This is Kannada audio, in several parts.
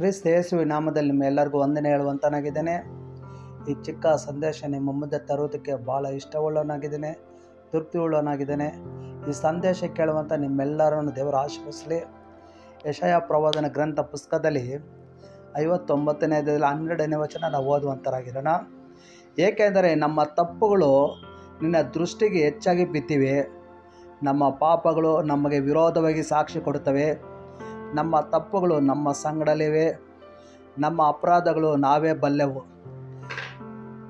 ಕ್ರಿಸ್ತ ಯೇಸುವಿನ ನಾಮದಲ್ಲಿ ನಿಮ್ಮೆಲ್ಲರಿಗೂ ವಂದನೆ ಹೇಳುವಂತನಾಗಿದ್ದೇನೆ. ಈ ಚಿಕ್ಕ ಸಂದೇಶ ನಿಮ್ಮ ಮುಂದೆ ತರುವುದಕ್ಕೆ ಭಾಳ ಇಷ್ಟವುಳ್ಳವನಾಗಿದ್ದೇನೆ ತೃಪ್ತಿ ಉಳ್ಳವನಾಗಿದ್ದೇನೆ ಈ ಸಂದೇಶ ಕೇಳುವಂಥ ನಿಮ್ಮೆಲ್ಲರನ್ನು ದೇವರು ಆಶೀರ್ವಿಸಲಿ ಯಶಯ ಪ್ರವಾದನ ಗ್ರಂಥ ಪುಸ್ತಕದಲ್ಲಿ ಐವತ್ತೊಂಬತ್ತನೇ ಹನ್ನೆರಡನೇ ವಚನ ನಾವು ಓದುವಂಥರಾಗಿರೋಣ ಏಕೆಂದರೆ ನಮ್ಮ ತಪ್ಪುಗಳು ನಿನ್ನ ದೃಷ್ಟಿಗೆ ಹೆಚ್ಚಾಗಿ ಬಿದ್ದಿವೆ. ನಮ್ಮ ಪಾಪಗಳು ನಮಗೆ ವಿರೋಧವಾಗಿ ಸಾಕ್ಷಿ ಕೊಡುತ್ತವೆ. ನಮ್ಮ ತಪ್ಪುಗಳು ನಮ್ಮ ಸಂಗಡಲಿವೆ, ನಮ್ಮ ಅಪರಾಧಗಳು ನಾವೇ ಬಲ್ಲೆವು.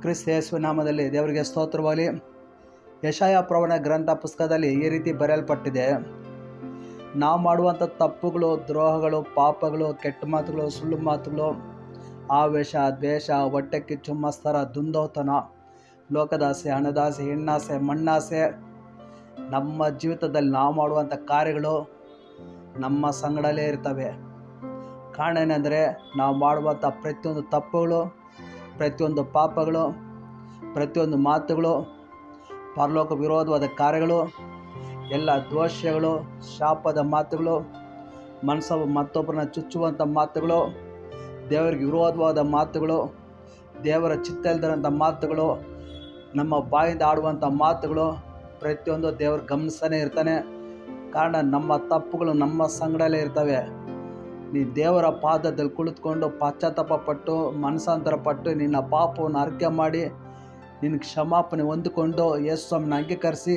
ಕ್ರಿಸ್ತ ಯೇಸು ನಾಮದಲ್ಲಿ ದೇವರಿಗೆ ಸ್ತೋತ್ರವಾಗಲಿ. ಯಶಾಯ ಪ್ರವಣ ಗ್ರಂಥ ಪುಸ್ತಕದಲ್ಲಿ ಈ ರೀತಿ ಬರೆಯಲ್ಪಟ್ಟಿದೆ. ನಾವು ಮಾಡುವಂಥ ತಪ್ಪುಗಳು, ದ್ರೋಹಗಳು, ಪಾಪಗಳು, ಕೆಟ್ಟ ಮಾತುಗಳು, ಸುಳ್ಳು ಮಾತುಗಳು, ಆವೇಶ, ದ್ವೇಷ, ಹೊಟ್ಟೆ ಕಿಚ್ಚು, ಮಸ್ತರ, ದುಂದೋತನ, ಲೋಕದಾಸೆ, ಹಣದಾಸೆ, ಹೆಣ್ಣಾಸೆ, ಮಣ್ಣಾಸೆ, ನಮ್ಮ ಜೀವಿತದಲ್ಲಿ ನಾವು ಮಾಡುವಂಥ ಕಾರ್ಯಗಳು ನಮ್ಮ ಸಂಗಡಲೇ ಇರ್ತವೆ. ಕಾರಣ ಏನೆಂದರೆ ನಾವು ಮಾಡುವಂಥ ಪ್ರತಿಯೊಂದು ತಪ್ಪುಗಳು, ಪ್ರತಿಯೊಂದು ಪಾಪಗಳು, ಪ್ರತಿಯೊಂದು ಮಾತುಗಳು, ಪರಲೋಕ ವಿರೋಧವಾದ ಕಾರ್ಯಗಳು, ಎಲ್ಲ ದೋಷಗಳು ಶಾಪದ ಮಾತುಗಳು ಮನಸ್ಸ ಮತ್ತೊಬ್ಬರನ್ನ ಚುಚ್ಚುವಂಥ ಮಾತುಗಳು, ದೇವರಿಗೆ ವಿರೋಧವಾದ ಮಾತುಗಳು, ದೇವರ ಚಿತ್ತ ಇಲ್ದಿರೋಂಥ ಮಾತುಗಳು, ನಮ್ಮ ಬಾಯಿಂದ ಆಡುವಂಥ ಮಾತುಗಳು, ಪ್ರತಿಯೊಂದು ದೇವ್ರ ಗಮನಿಸ್ತಾನೆ ಇರ್ತಾನೆ ಕಾರಣ ನಮ್ಮ ತಪ್ಪುಗಳು ನಮ್ಮ ಸಂಗಡಲೇ ಇರ್ತವೆ. ನೀ ದೇವರ ಪಾದದಲ್ಲಿ ಕುಳಿತುಕೊಂಡು ಪಶ್ಚಾತ್ತಾಪ ಪಟ್ಟು ಮನಸಾಂತರ ಪಟ್ಟು ನಿನ್ನ ಪಾಪವನ್ನು ಅರ್ಕೆ ಮಾಡಿ, ನಿನ್ನ ಕ್ಷಮಾಪಣೆ ಹೊಂದಿಕೊಂಡು ಯೇಸು ಸ್ವಾಮಿನ ಅಂಗೀಕರಿಸಿ,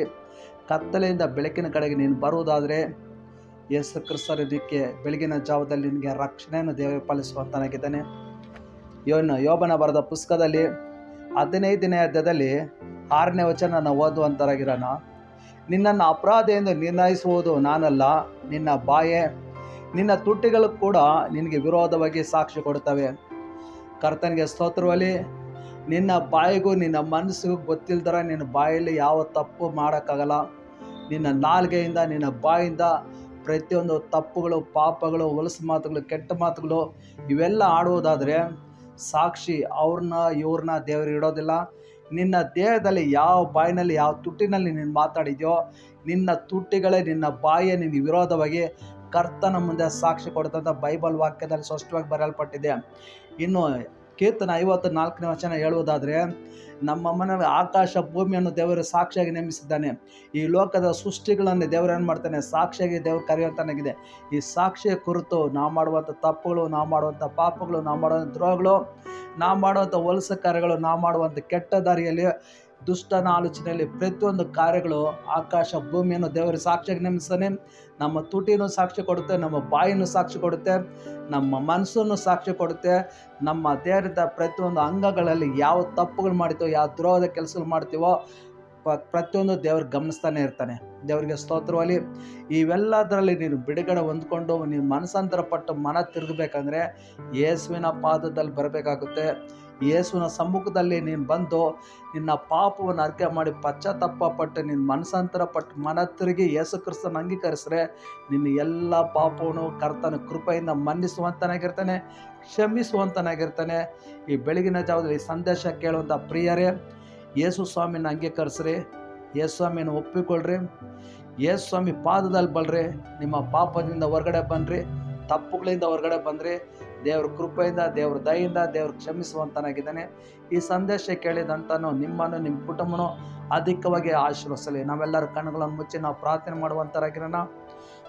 ಕತ್ತಲೆಯಿಂದ ಬೆಳಕಿನ ಕಡೆಗೆ ನೀನು ಬರುವುದಾದರೆ ಯೇಸು ಕ್ರಿಸ್ತರಿದ್ದಕ್ಕೆ ಬೆಳಗಿನ ಜಾವದಲ್ಲಿ ನಿನಗೆ ರಕ್ಷಣೆಯನ್ನು ದೇವ ಪಾಲಿಸುವಂತನಾಗಿದ್ದಾನೆ. ಯೋನ, ಯೋಬನ ಬರೆದ ಪುಸ್ತಕದಲ್ಲಿ ಹದಿನೈದನೇ ಅಧ್ಯಾಯದಲ್ಲಿ ಆರನೇ ವಚನ ನಾವು ಓದುವಂತರಾಗಿರೋಣ. ನಿನ್ನನ್ನು ಅಪರಾಧ ಎಂದು ನಿರ್ಣಯಿಸುವುದು ನಾನಲ್ಲ. ನಿನ್ನ ಬಾಯೆ, ನಿನ್ನ ತುಟಿಗಳು ಕೂಡ ನಿನಗೆ ವಿರೋಧವಾಗಿ ಸಾಕ್ಷಿ ಕೊಡ್ತವೆ ಕರ್ತನಿಗೆ ಸ್ತೋತ್ರವಲ್ಲಿ, ನಿನ್ನ ಬಾಯಿಗೂ ನಿನ್ನ ಮನಸ್ಸಿಗೂ ಗೊತ್ತಿಲ್ದರ ನಿನ್ನ ಬಾಯಲ್ಲಿ ಯಾವ ತಪ್ಪು ಮಾಡೋಕ್ಕಾಗಲ್ಲ. ನಿನ್ನ ನಾಲ್ಗೆಯಿಂದ, ನಿನ್ನ ಬಾಯಿಂದ ಪ್ರತಿಯೊಂದು ತಪ್ಪುಗಳು, ಪಾಪಗಳು, ಹೊಲಸು ಮಾತುಗಳು, ಕೆಟ್ಟ ಮಾತುಗಳು ಇವೆಲ್ಲ ಆಡುವುದಾದರೆ ಸಾಕ್ಷಿ ಅವ್ರನ್ನ, ಇವ್ರನ್ನ ದೇವರು ಇಡೋದಿಲ್ಲ. ನಿನ್ನ ದೇಹದಲ್ಲಿ ಯಾವ ಬಾಯಿನಲ್ಲಿ ಯಾವ ತುಟ್ಟಿನಲ್ಲಿ ನೀನು ಮಾತಾಡಿದ್ಯೋ, ನಿನ್ನ ತುಟ್ಟಿಗಳೇ ನಿನ್ನ ಬಾಯಿಯ ನಿನಗೆ ವಿರೋಧವಾಗಿ ಕರ್ತನ ಮುಂದೆ ಸಾಕ್ಷಿ ಕೊಡ್ತಂಥ ಬೈಬಲ್ ವಾಕ್ಯದಲ್ಲಿ ಸ್ಪಷ್ಟವಾಗಿ ಬರೆಯಲ್ಪಟ್ಟಿದೆ. ಇನ್ನು ಕೀರ್ತನ ಐವತ್ತು ನಾಲ್ಕನೇ ವಚನ ಹೇಳುವುದಾದರೆ, ನಮ್ಮ ಮನೆಯಲ್ಲಿ ಆಕಾಶ ಭೂಮಿಯನ್ನು ದೇವರು ಸಾಕ್ಷಿಯಾಗಿ ನೇಮಿಸಿದ್ದಾನೆ. ಈ ಲೋಕದ ಸೃಷ್ಟಿಗಳನ್ನು ದೇವರು ಏನು ಮಾಡ್ತಾನೆ? ಸಾಕ್ಷಿಯಾಗಿ ದೇವರು ಕರೆಯುವಂತನಾಗಿದೆ. ಈ ಸಾಕ್ಷಿಯ ಕುರಿತು ನಾವು ಮಾಡುವಂಥ ತಪ್ಪುಗಳು, ನಾವು ಮಾಡುವಂಥ ಪಾಪಗಳು, ನಾವು ಮಾಡುವಂಥ ದ್ರೋಹಗಳು ನಾವು ಮಾಡುವಂಥ ಹೊಲಸ ಕಾರ್ಯಗಳು, ನಾವು ಮಾಡುವಂಥ ಕೆಟ್ಟ ದಾರಿಯಲ್ಲಿ, ದುಷ್ಟನ ಆಲೋಚನೆಯಲ್ಲಿ ಪ್ರತಿಯೊಂದು ಕಾರ್ಯಗಳು ಆಕಾಶ ಭೂಮಿಯನ್ನು ದೇವರು ಸಾಕ್ಷಿಯಾಗಿ ನೇಮಿಸ್ತಾನೆ ನಮ್ಮ ತುಟಿನೂ ಸಾಕ್ಷಿ ಕೊಡುತ್ತೆ, ನಮ್ಮ ಬಾಯಿನೂ ಸಾಕ್ಷಿ ಕೊಡುತ್ತೆ, ನಮ್ಮ ಮನಸ್ಸನ್ನು ಸಾಕ್ಷಿ ಕೊಡುತ್ತೆ. ನಮ್ಮ ದೇಹದ ಪ್ರತಿಯೊಂದು ಅಂಗಗಳಲ್ಲಿ ಯಾವ ತಪ್ಪುಗಳು ಮಾಡ್ತೀವೋ, ಯಾವ ದ್ರೋಹದ ಕೆಲಸಗಳು ಮಾಡ್ತೀವೋ ಪ್ರತಿಯೊಂದು ದೇವ್ರು ಗಮನಿಸ್ತಾನೆ ಇರ್ತಾನೆ. ದೇವರಿಗೆ ಸ್ತೋತ್ರವಲ್ಲಿ ಇವೆಲ್ಲದರಲ್ಲಿ ನೀನು ಬಿಡುಗಡೆ ಹೊಂದ್ಕೊಂಡು ನೀನು ಮನಸ್ಸಾಂತರ ಪಟ್ಟು ಮನ ತಿರುಗಬೇಕಂದ್ರೆ ಯೇಸುವಿನ ಪಾದದಲ್ಲಿ ಬರಬೇಕಾಗುತ್ತೆ. ಯೇಸುವಿನ ಸಮ್ಮುಖದಲ್ಲಿ ನೀನು ಬಂದು ನಿನ್ನ ಪಾಪವನ್ನು ಅರ್ಕೆ ಮಾಡಿ ಪಶ್ಚಾತ್ತಾಪ ಪಟ್ಟು ನಿನ್ನ ಮನಸ್ಸಾಂತರ ಪಟ್ಟು ಮನ ತಿರುಗಿ ಯೇಸು ಕ್ರಿಸ್ತನ ಅಂಗೀಕರಿಸಿದ್ರೆ ನಿನ್ನ ಎಲ್ಲ ಪಾಪವನ್ನು ಕರ್ತನ ಕೃಪೆಯಿಂದ ಮನ್ನಿಸುವಂತನಾಗಿರ್ತಾನೆ, ಕ್ಷಮಿಸುವಂತನಾಗಿರ್ತಾನೆ. ಈ ಬೆಳಗಿನ ಜಾವದಲ್ಲಿ ಸಂದೇಶ ಕೇಳುವಂಥ ಪ್ರಿಯರೇ ಯೇಸು ಸ್ವಾಮಿನ ಅಂಗೀಕರಿಸ್ರಿ ಯೇಸು ಸ್ವಾಮಿನ ಒಪ್ಪಿಕೊಳ್ಳ್ರಿ ಯೇಸು ಸ್ವಾಮಿ ಪಾದದಲ್ಲಿ ಬಲ್ರಿ ನಿಮ್ಮ ಪಾಪದಿಂದ ಹೊರಗಡೆ ಬನ್ನಿರಿ ತಪ್ಪುಗಳಿಂದ ಹೊರಗಡೆ ಬಂದ್ರಿ ದೇವ್ರ ಕೃಪೆಯಿಂದ, ದೇವ್ರ ದಯಿಂದ ದೇವ್ರ ಕ್ಷಮಿಸುವಂತನಾಗಿದ್ದಾನೆ. ಈ ಸಂದೇಶ ಕೇಳಿದಂತನು ನಿಮ್ಮನ್ನು, ನಿಮ್ಮ ಕುಟುಂಬನೂ ಅಧಿಕವಾಗಿ ಆಶೀರ್ವಸಲಿ ನಾವೆಲ್ಲರ ಕಣ್ಣುಗಳನ್ನು ಮುಚ್ಚಿ ನಾವು ಪ್ರಾರ್ಥನೆ ಮಾಡುವಂತರಾಗಿರೋಣ.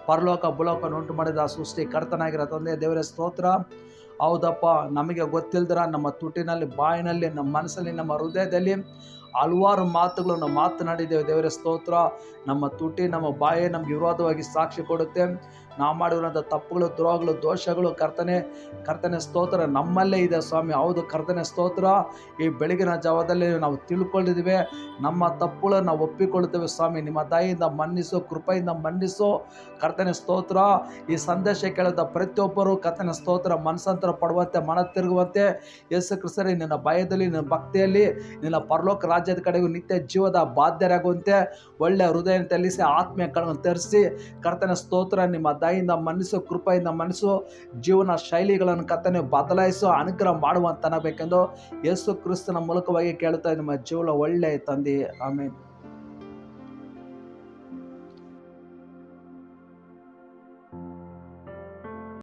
ಪರಲೋಕ ಬುಲೋಕ ಉಂಟು ಮಾಡಿದ ಸೃಷ್ಟಿ ಕರ್ತನಾಗಿರೋ ತಂದೆ, ದೇವರ ಸ್ತೋತ್ರ. ಹೌದಪ್ಪ ನಮಗೆ ಗೊತ್ತಿಲ್ದಿರ ನಮ್ಮ ತುಟಿನಲ್ಲಿ ಬಾಯಿನಲ್ಲಿ ನಮ್ಮ ಮನಸ್ಸಲ್ಲಿ ನಮ್ಮ ಹೃದಯದಲ್ಲಿ ಹಲವಾರು ಮಾತುಗಳು ನಾವು ಮಾತನಾಡಿದ್ದೇವೆ. ದೇವರ ಸ್ತೋತ್ರ. ನಮ್ಮ ತುಟಿ, ನಮ್ಮ ಬಾಯೇ ನಮಗೆ ವಿರೋಧವಾಗಿ ಸಾಕ್ಷಿ ಕೊಡುತ್ತೆ. ನಾವು ಮಾಡಿರುವಂಥ ತಪ್ಪುಗಳು, ದ್ರೋಹಗಳು, ದೋಷಗಳು ಕರ್ತನೆ ಕರ್ತನೆ ಸ್ತೋತ್ರ ನಮ್ಮಲ್ಲೇ ಇದೆ ಸ್ವಾಮಿ. ಹೌದು, ಕರ್ತನೆ ಸ್ತೋತ್ರ. ಈ ಬೆಳಗಿನ ಜಾವದಲ್ಲಿ ನಾವು ತಿಳ್ಕೊಂಡಿದ್ದೀವಿ. ನಮ್ಮ ತಪ್ಪುಗಳು ನಾವು ಒಪ್ಪಿಕೊಳ್ತೇವೆ ಸ್ವಾಮಿ. ನಿಮ್ಮ ತಾಯಿಯಿಂದ ಮನ್ನಿಸು, ಕೃಪೆಯಿಂದ ಮನ್ನಿಸು. ಕರ್ತನೆ ಸ್ತೋತ್ರ. ಈ ಸಂದೇಶ ಕೇಳಿದ ಪ್ರತಿಯೊಬ್ಬರು ಕರ್ತನೆ ಸ್ತೋತ್ರ ಮನಸ್ಸಂತರ ಪಡುವಂತೆ ಮನ ತಿರುಗುವಂತೆ ಯೇಸು ಕ್ರಿಸ್ತರೇ ನಿನ್ನ ಭಯದಲ್ಲಿ, ನಿನ್ನ ಭಕ್ತಿಯಲ್ಲಿ, ನಿನ್ನ ಪರಲೋಕ ರಾಜ್ಯದ ಕಡೆಗೂ ನಿತ್ಯ ಜೀವದ ಬಾಧ್ಯರಾಗುವಂತೆ ಒಳ್ಳೆಯ ಹೃದಯ ತಲ್ಲಿಸಿ, ಆತ್ಮೀಯ ಕಣವನ್ನು ತರಿಸಿ, ಕರ್ತನ ಸ್ತೋತ್ರ, ನಿಮ್ಮ ದಯಿಂದ ಮನಸ್ಸು ಕೃಪೆಯಿಂದ ಮನಸ್ಸು ಜೀವನ ಶೈಲಿಗಳನ್ನು ಕರ್ತನೆ ಬದಲಾಯಿಸು, ಅನುಗ್ರಹ ಮಾಡುವಂತನಬೇಕೆಂದು ಯೇಸು ಕ್ರಿಸ್ತನ ಮೂಲಕವಾಗಿ ಕೇಳುತ್ತಾ ನಿಮ್ಮ ಜೀವನ ಒಳ್ಳೆಯ ತಂದೆ. ಆಮೇಲೆ